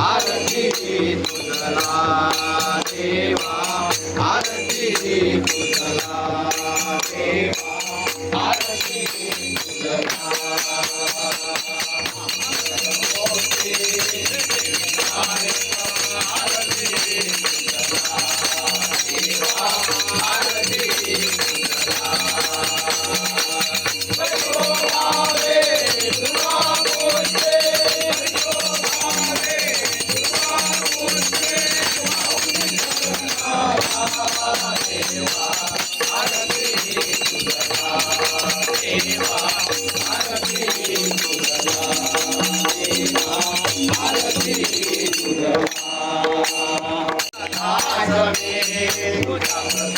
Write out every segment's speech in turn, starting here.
आरती तुझला देवा आरती तुझला देवा आरती तुझला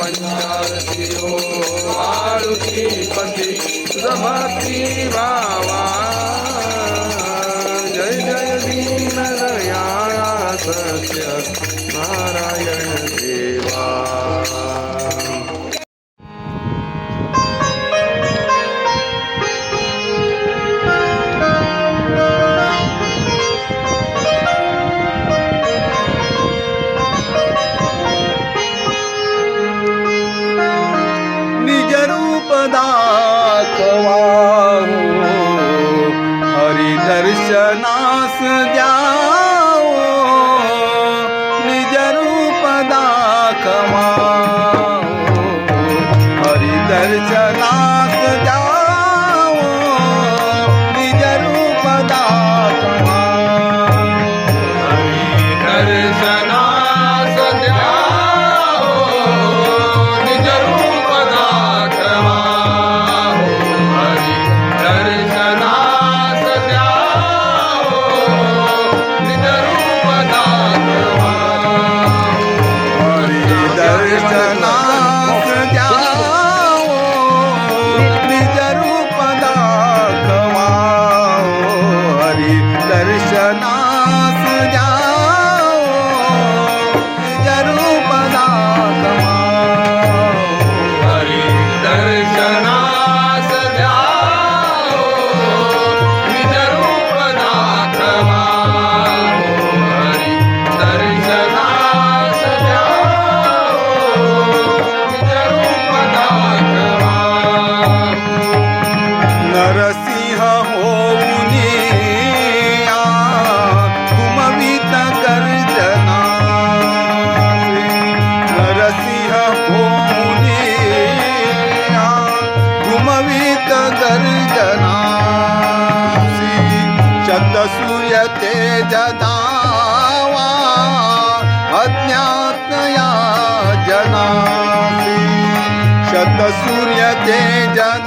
पंडारतियो वारुति पति रमति बावा सत्य नारायण देवा। சமா No. चित्त दर्जनासी शतसूयते जदावा अज्ञातया जनासी शतसूर्यते जदा